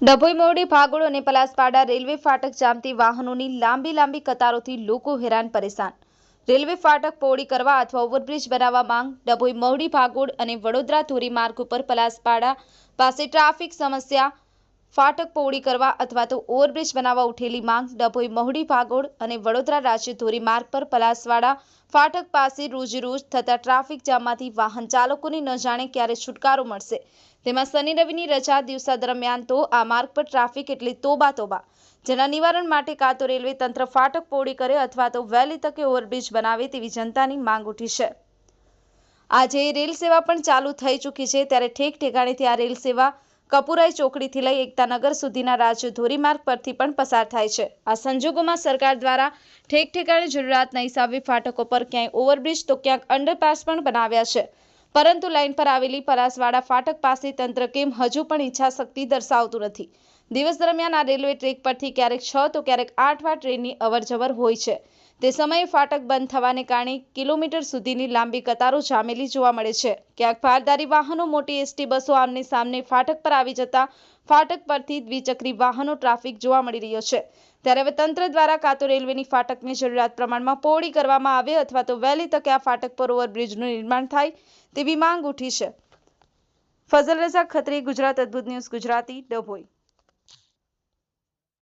ડભોઈ મોરડી ભાગોળ અને પલાસપાડા રેલવે ફાટક જામતી વાહનોની લાંબી લાંબી કતારોથી લોકો હેરાન પરેશાન. રેલવે ફાટક પહોળી કરવા અથવા ઓવરબ્રિજ બનાવવા માંગ ડભોઈ મોરડી ભાગોળ અને વડોદરા ધોરીમાર્ગ ઉપર પલાસપાડા પાસે ટ્રાફિક સમસ્યા ફાટક પહોળી કરવા અથવા તો ઓવરબ્રિજ બનાવવા ઉઠેલી માંગ, ડભોઈ, મહુડી, ભાગોળ અને વડોદરા રાજ્ય ધોરીમાર્ગ પર પલાસવાડા ફાટક પાસે રોજેરોજ થતા ટ્રાફિક જામમાંથી વાહન ચાલકોને ન જાણે ક્યારે છુટકારો મળશે. તેમાં શનિ રવિની રજા દિવસા દરમિયાન તો આ માર્ગ પર ટ્રાફિક એટલી તોબા તોબા જેના નિવારણ માટે કાં તો રેલવે તંત્ર ફાટક પહોળી કરે અથવા તો વહેલી તકે ઓવરબ્રિજ બનાવે તેવી જનતાની માંગ ઉઠી છે. આજે રેલ સેવા પણ ચાલુ થઈ ચૂકી છે. ત્યારે ઠેક ઠેકાણેથી આ રેલ સેવા કપુરાઈ ચોકડીથી લઈ એકતાનગર સુધીના રાજ્ય ધોરીમાર્ગ પરથી પણ પસાર થાય છે. આ સંજોગોમાં સરકાર દ્વારા ઠેક ઠેકાણે જરૂરિયાતના હિસાબે ફાટકો પર ક્યાંય ઓવરબ્રિજ તો ક્યાંક અંડરપાસ પણ બનાવ્યા છે. પરંતુ લાઇન પર આવેલી પરાસવાડા ફાટક પાસે તંત્ર કેમ હજુ પણ ઈચ્છાશક્તિ દર્શાવતું નથી. દિવસ દરમિયાન આ રેલવે ટ્રેક પરથી ક્યારેક છ તો ક્યારેક આઠ વાર ટ્રેનની અવરજવર હોય છે. તે સમયે ફાટક બંધ થવાને કારણે કિલોમીટર સુધીની લાંબી કતારો જામેલી જોવા મળે છે. ક્યાંક ભારદારી વાહનો મોટી એસટી બસો આમને સામને ફાટક પર આવી જતા ફાટક પરથી દ્વિચક્રી વાહનો ટ્રાફિક જોવા મળી રહ્યો છે. ત્યારે હવે તંત્ર દ્વારા કાં તો રેલવેની ફાટકની જરૂરિયાત પ્રમાણમાં પહોળી કરવામાં આવે અથવા તો વહેલી તકે આ ફાટક પર ઓવરબ્રિજનું નિર્માણ થાય તેવી માંગ ઉઠી છે. ફઝલ રઝા ખત્રી, ગુજરાત અદ્ભુત ન્યૂઝ, ગુજરાતી ડભોઈ.